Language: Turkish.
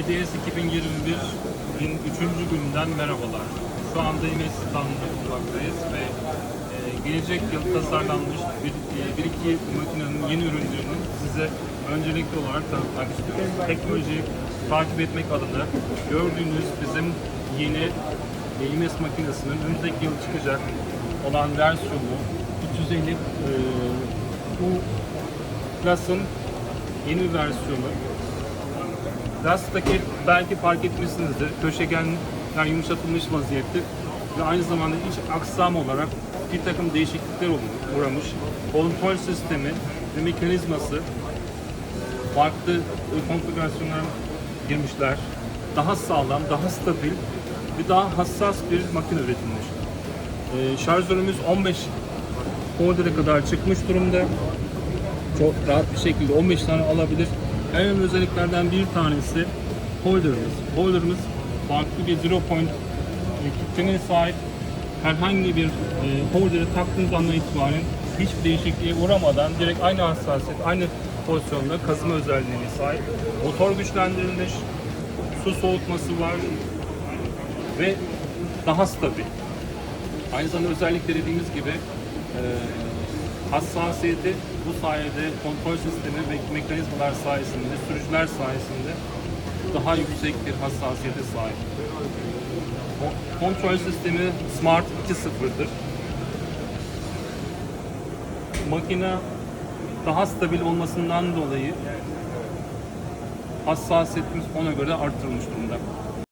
IDS 2021'in 3. gününden merhabalar. Şu anda yine standında bulunmaktayız ve e, gelecek yıl tasarlanmış bir, e, bir iki makinenin yeni ürünlerini size öncelikli olarak tanıtmak istiyoruz. Teknolojiyi takip etmek adına gördüğünüz bizim yeni EMS makinesinin önümüzdeki yıl çıkacak olan versiyonu 350 e, bu Plus'ın yeni versiyonu. Lasttaki belki fark etmişsinizdir. Köşegenler yumuşatılmış vaziyette ve aynı zamanda iç aksam olarak bir takım değişiklikler uğramış. Kontrol sistemi ve mekanizması farklı e, konfigürasyonlara girmişler. Daha sağlam, daha stabil ve daha hassas bir makine üretilmiş. Ee, şarjörümüz 15 voltlere kadar çıkmış durumda çok rahat bir şekilde 15 tane alabilir. En önemli özelliklerden bir tanesi holder'ımız. Holder'ımız farklı bir zero point e, kitlemeye sahip. Herhangi bir e, holder'ı taktığınız andan itibaren hiçbir değişikliğe uğramadan direkt aynı hassasiyet, aynı pozisyonda kazıma özelliğine sahip. Motor güçlendirilmiş, su soğutması var ve daha stabil. Aynı zamanda özellikle dediğimiz gibi e, hassasiyeti bu sayede kontrol sistemi ve mekanizmalar sayesinde, sürücüler sayesinde daha yüksek bir hassasiyete sahip. Kontrol sistemi Smart 2.0'dır. Makine daha stabil olmasından dolayı hassasiyetimiz ona göre arttırılmış durumda.